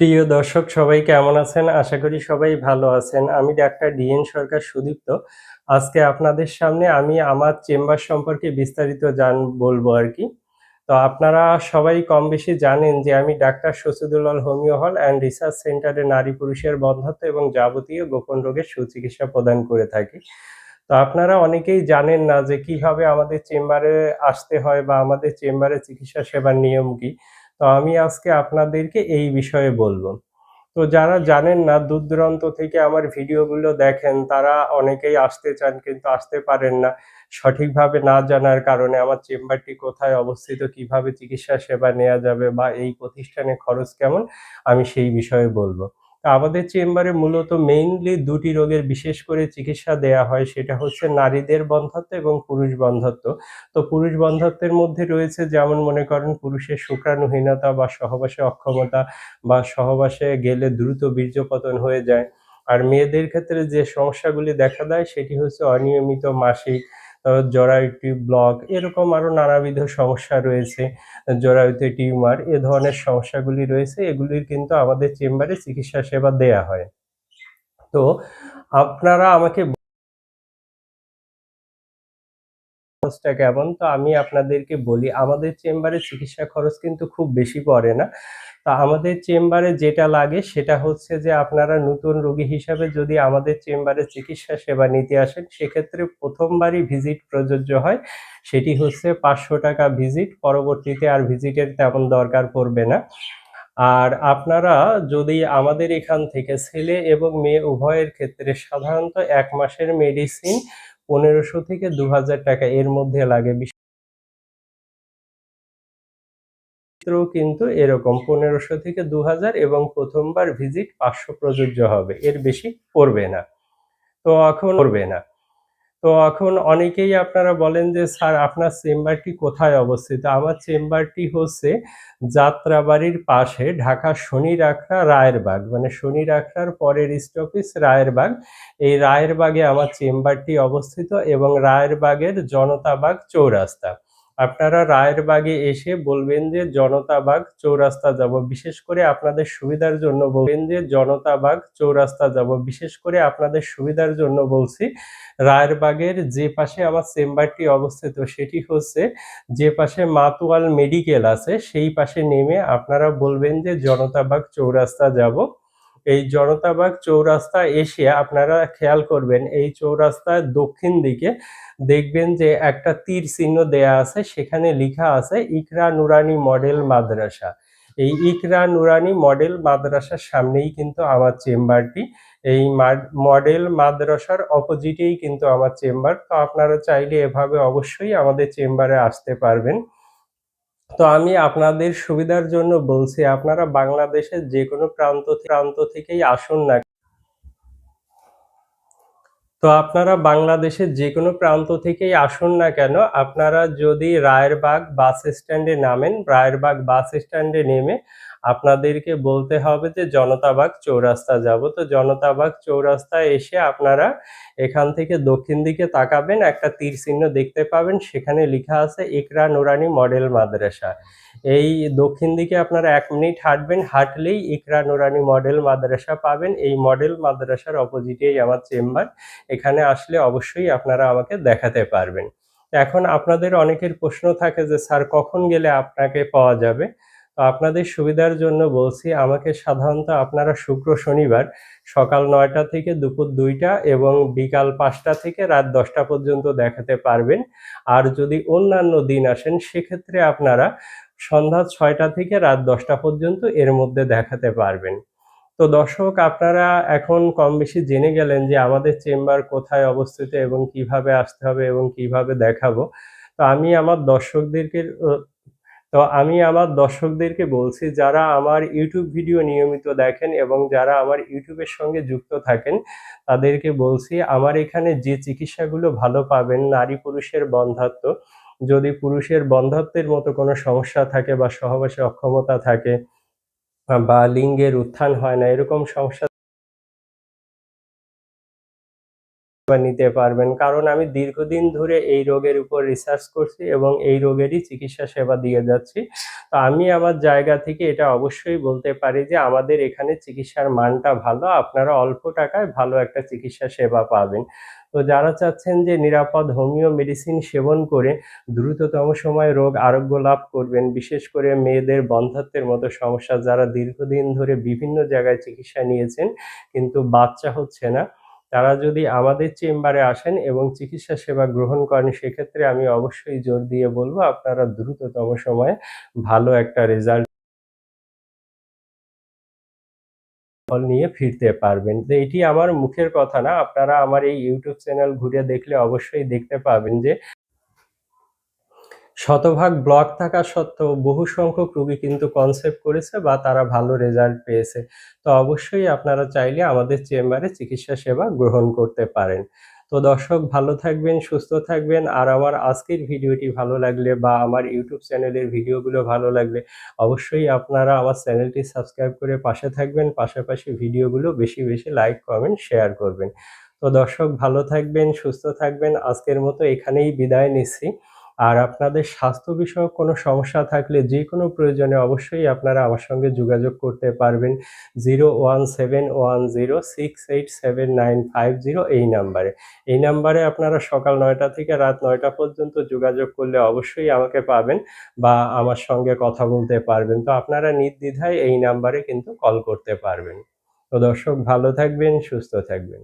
প্রিয় দর্শক, সবাই কেমন আছেন? আশা করি সবাই ভালো আছেন। আমি ডাক্তার ডিএন সরকার সুদীপ্ত। আজকে আপনাদের সামনে আমি আমার চেম্বার সম্পর্কে বিস্তারিত জান, বলব আর কি তো আপনারা সবাই কম বেশি জানেন যে আমি doctor Shahidullah homeo hall and research সেন্টারে নারী পুরুষের বন্ধ্যাত্ব এবং যাবতীয় গোপন রোগের সুচিকিৎসা প্রদান করে থাকি। তো আপনারা অনেকেই জানেন না যে কীভাবে আমাদের চেম্বারে আসতে হয় বা আমাদের চেম্বারে চিকিৎসা সেবার নিয়ম কি? তো আমি আজকে আপনাদেরকে এই বিষয়ে বলব। তো যারা জানেন না দূর-দূরান্ত থেকে আমার ভিডিওগুলো দেখেন তারা অনেকেই আসতে চান কিন্তু আসতে পারেন না। সঠিকভাবে না জানার কারণে আমার চেম্বারটি কোথায় অবস্থিত, কীভাবে চিকিৎসা সেবা নেওয়া যাবে বা এই প্রতিষ্ঠানে খরচ কেমন আমি সেই বিষয়ে বলব। আমাদের চেম্বারে মূলত মেইনলি দুটি রোগের বিশেষ করে চিকিৎসা দেয়া হয় সেটা হচ্ছে নারীদের বন্ধ্যাত্ব এবং পুরুষ বন্ধ্যাত্ব। তো পুরুষ বন্ধ্যাত্বের মধ্যে রয়েছে যেমন মনে করেন পুরুষের শুক্রাণুহীনতা বা সহবাসে অক্ষমতা বা সহবাসে গেলে দ্রুত বীর্যপতন হয়ে যায়। আর মেয়েদের ক্ষেত্রে যে সমস্যাগুলি দেখা দেয় সেটি হচ্ছে অনিয়মিত মাসিক, জরায়ুটি ব্লক, এরকম আরও নানাবিধ সমস্যা রয়েছে। জরায়ুতে টিউমার, এ ধরনের সমস্যাগুলি রয়েছে, এগুলির কিন্তু আমাদের চেম্বারে চিকিৎসা সেবা দেয়া হয়। তো আপনারা আমাকে খরচটা কেমন? তো আমি আপনাদেরকে বলি, আমাদের চেম্বারে চিকিৎসা খরচ কিন্তু খুব বেশি পড়ে না। তো আমাদের চেম্বারে যেটা লাগে সেটা হচ্ছে যে, আপনারা নতুন রোগী হিসাবে যদি আমাদের চেম্বারে চিকিৎসা সেবা নিতে আসেন, সেক্ষেত্রে প্রথমবারই ভিজিট প্রযোজ্য হয়। সেটি হচ্ছে ৳৫০০ ভিজিট, পরবর্তীতে আর ভিজিটের তেমন দরকার পড়বে না। আর আপনারা যদি আমাদের এখান থেকে ছেলে এবং মেয়ে উভয়ের ক্ষেত্রে সাধারণত এক মাসের মেডিসিন ৳১৫০০ থেকে দু হাজার টাকা এর মধ্যে লাগে। কিন্তু এরকম পনেরোশো থেকে দু হাজার এবং প্রথমবার ভিজিট ৫০০ প্রযোজ্য হবে। এর বেশি পড়বে না। তো এখন পড়বে না। তো এখন অনেকেই আপনারা বলেন যে, "স্যার আপনার চেম্বারটি কোথায় অবস্থিত?" আমার চেম্বারটি হচ্ছে যাত্রাবাড়ির পাশে ঢাকা শনির আখড়া, রায়েরবাগ। মানে শনি রাখরার পরের স্টপিস রায়েরবাগ। এই রায়েরবাগে আমার চেম্বারটি অবস্থিত এবং রায়েরবাগের জনতাবাগ চৌরাস্তা। আপনারা রায়েরবাগে এসে বলবেন যে, "জনতাবাগ চৌরাস্তা যাব বিশেষ করে আপনাদের সুবিধার জন্য বলবেন যে, "জনতাবাগ চৌরাস্তা যাব বিশেষ করে আপনাদের সুবিধার জন্য বলছি রায়েরবাগের যে পাশে আমার চেম্বারটি অবস্থিত সেটি হচ্ছে যে পাশে মাতোয়াল মেডিকেল আছে সেই পাশে নেমে আপনারা বলবেন যে, "জনতাবাগ চৌরাস্তা যাব।" এই জনতাবাগ চৌরাস্তা এসে আপনারা খেয়াল করবেন, এই চৌরাস্তার দক্ষিণ দিকে দেখবেন যে একটা তীর চিহ্ন দেয়া আছে, সেখানে লেখা আছে, ইকরা নুরানি মডেল মাদ্রাসা। এই ইকরা নুরানি মডেল মাদ্রাসার সামনেই কিন্তু আমার চেম্বারটি। এই মাড মডেল মাদ্রাসার অপোজিটেই কিন্তু আমার চেম্বার। তো আপনারা চাইলে এভাবে অবশ্যই আমাদের চেম্বারে আসতে পারবেন। তো আমি আপনাদের সুবিধার জন্য বলছি আপনারা বাংলাদেশের যে কোনো প্রান্ত প্রান্ত থেকেই আসুন না। তো আপনারা বাংলাদেশের যে কোনো প্রান্ত থেকেই আসুন না কেন, আপনারা যদি রায়েরবাগ বাস স্ট্যান্ডে নামেন, রায়েরবাগ বাস স্ট্যান্ডে নেমে আপনাদেরকে বলতে হবে যে জনতাবাগ চৌরাস্তা যাব। তো জনতাবাগ চৌরাস্তায় এসে আপনারা এখান থেকে দক্ষিণ দিকে তাকাবেন, একটা তীর চিহ্ন দেখতে পাবেন, সেখানে লেখা আছে ইকরা নুরানি মডেল মাদ্রাসা। এই দক্ষিণ দিকে আপনারা এক মিনিট হাঁটবেন, হাঁটলেই ইকরা নুরানি মডেল মাদ্রাসা পাবেন। এই মডেল মাদ্রাসার অপোজিটেই আমার চেম্বার। এখানে আসলে অবশ্যই আপনারা আমাকে দেখাতে পারবেন। এখন আপনাদের অনেকের প্রশ্ন থাকে যে, "স্যার কখন গেলে আপনাকে পাওয়া যাবে?" তো আপনাদের সুবিধার জন্য বলছি আমাকে সাধারণত আপনারা শুক্র, শনিবার সকাল নয়টা থেকে দুপুর দুইটা এবং বিকাল পাঁচটা থেকে রাত দশটা পর্যন্ত দেখাতে পারবেন। আর যদি অন্যান্য দিন আসেন সেক্ষেত্রে আপনারা সন্ধ্যা ছয়টা থেকে রাত দশটা পর্যন্ত এর মধ্যে দেখাতে পারবেন। তো দর্শক আপনারা এখন কম বেশি জেনে গেলেন যে আমাদের চেম্বার কোথায় অবস্থিত এবং কীভাবে আসতে হবে এবং কীভাবে দেখাবো। তো আমি আমার দর্শকদেরকে তো আমি আমার দর্শকদেরকে বলছি যারা আমার ইউটিউব ভিডিও নিয়মিত দেখেন এবং যারা আমার ইউটিউবের সঙ্গে যুক্ত থাকেন তাদেরকে বলছি আমার এখানে যে চিকিৎসাগুলো ভালো পাবেন নারী পুরুষের বন্ধ্যাত্ব, যদি পুরুষের বন্ধ্যাত্বের মতো কোনো সমস্যা থাকে বা সহবাসে অক্ষমতা থাকে বা লিঙ্গের উত্থান হয় না এরকম সমস্যা নিতে পারবেন। কারণ আমি দীর্ঘদিন ধরে এই রোগের উপর রিসার্চ করছি এবং এই রোগেরই চিকিৎসা সেবা দিয়ে যাচ্ছি। তো আমি আমার জায়গা থেকে এটা অবশ্যই বলতে পারি যে আমাদের এখানে চিকিৎসার মানটা ভালো, আপনারা অল্প টাকায় ভালো একটা চিকিৎসা সেবা পাবেন। তো যারা চাচ্ছেন যে নিরাপদ হোমিও মেডিসিন সেবন করে দ্রুততম সময় রোগ আরোগ্য লাভ করবেন, বিশেষ করে মেয়েদের বন্ধাত্বের মতো সমস্যা, যারা দীর্ঘদিন ধরে বিভিন্ন জায়গায় চিকিৎসা নিয়েছেন, কিন্তু বাচ্চা হচ্ছে না। তারা যদি আমাদের চেম্বারে আসেন এবং চিকিৎসা সেবা গ্রহণ করেন, সেক্ষেত্রে আমি অবশ্যই জোর দিয়ে বলব, আপনারা দ্রুততম সময়ে ভালো একটা রেজাল্ট ফল নিয়ে ফিরতে পারবেন। তো এটি আমার মুখের কথা না, আপনারা আমার এই ইউটিউব চ্যানেল ঘুরে দেখলে অবশ্যই দেখতে পাবেন যে শতভাগ ব্লক থাকা সত্ত্বেও বহু সংখ্যক রোগী কিন্তু কনসেপ্ট করেছে বা তারা ভালো রেজাল্ট পেয়েছে। তো অবশ্যই আপনারা চাইলে আমাদের চেম্বারে চিকিৎসা সেবা গ্রহণ করতে পারেন। তো দর্শক, ভালো থাকবেন, সুস্থ থাকবেন। আর আমার আজকের ভিডিওটি ভালো লাগলে বা আমার ইউটিউব চ্যানেলের ভিডিওগুলো ভালো লাগলে অবশ্যই আপনারা আমার চ্যানেলটি সাবস্ক্রাইব করে পাশে থাকবেন। পাশাপাশি ভিডিওগুলো বেশি বেশি লাইক কমেন্ট শেয়ার করবেন। তো দর্শক, ভালো থাকবেন, সুস্থ থাকবেন। আজকের মতো এখানেই বিদায় নিচ্ছি। আর আপনাদের স্বাস্থ্য বিষয়ক কোনো সমস্যা থাকলে যে কোনো প্রয়োজনে অবশ্যই আপনারা আমার সঙ্গে যোগাযোগ করতে পারবেন। Zero one seven one zero six eight seven nine five zero এই নাম্বারে। এই নাম্বারে আপনারা সকাল নয়টা থেকে রাত নয়টা পর্যন্ত যোগাযোগ করলে অবশ্যই আমাকে পাবেন বা আমার সঙ্গে কথা বলতে পারবেন। তো আপনারা নির্দ্বিধায় এই নাম্বারে কিন্তু কল করতে পারবেন। তো দর্শক ভালো থাকবেন, সুস্থ থাকবেন।